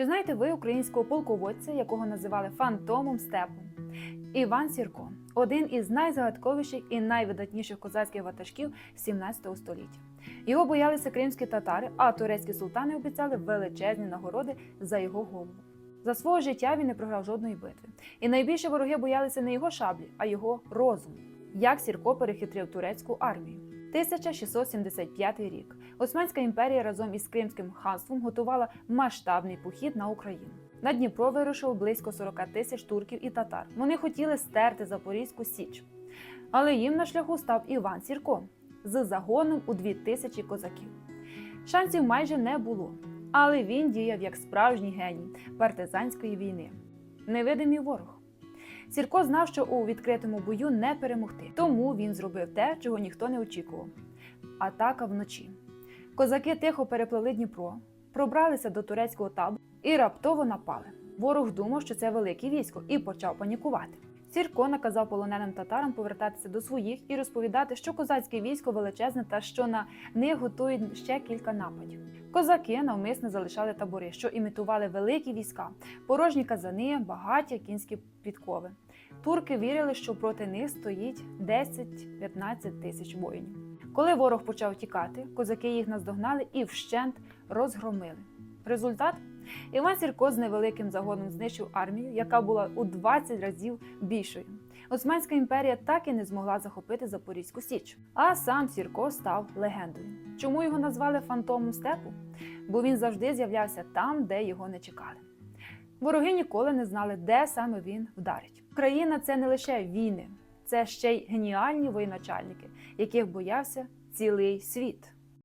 Чи знаєте ви українського полководця, якого називали фантомом степу? Іван Сірко один із найзагадковіших і найвидатніших козацьких ватажків 17 століття. Його боялися кримські татари, а турецькі султани обіцяли величезні нагороди за його голову. За свого життя він не програв жодної битви. І найбільше вороги боялися не його шаблі, а його розуму. Як Сірко перехитрив турецьку армію. 1675 рік. Османська імперія разом із Кримським ханством готувала масштабний похід на Україну. На Дніпро вирушило близько 40 тисяч турків і татар. Вони хотіли стерти Запорізьку Січ. Але їм на шляху став Іван Сірко з загоном у 2 тисячі козаків. Шансів майже не було, але він діяв як справжній геній партизанської війни. Невидимий ворог. Сірко знав, що у відкритому бою не перемогти, тому він зробив те, чого ніхто не очікував. Атака вночі. Козаки тихо переплили Дніпро, пробралися до турецького табору і раптово напали. Ворог думав, що це велике військо, і почав панікувати. Сірко наказав полоненим татарам повертатися до своїх і розповідати, що козацьке військо величезне та що на них готують ще кілька нападів. Козаки навмисно залишали табори, що імітували великі війська, порожні казани, багаття кінські підкови. Турки вірили, що проти них стоїть 10-15 тисяч воїнів. Коли ворог почав тікати, козаки їх наздогнали і вщент розгромили. Результат Іван Сірко з невеликим загоном знищив армію, яка була у 20 разів більшою. Османська імперія так і не змогла захопити Запорізьку Січ. А сам Сірко став легендою. Чому його назвали фантомом степу? Бо він завжди з'являвся там, де його не чекали. Вороги ніколи не знали, де саме він вдарить. Україна це не лише війни, це ще й геніальні воєначальники, яких боявся цілий світ.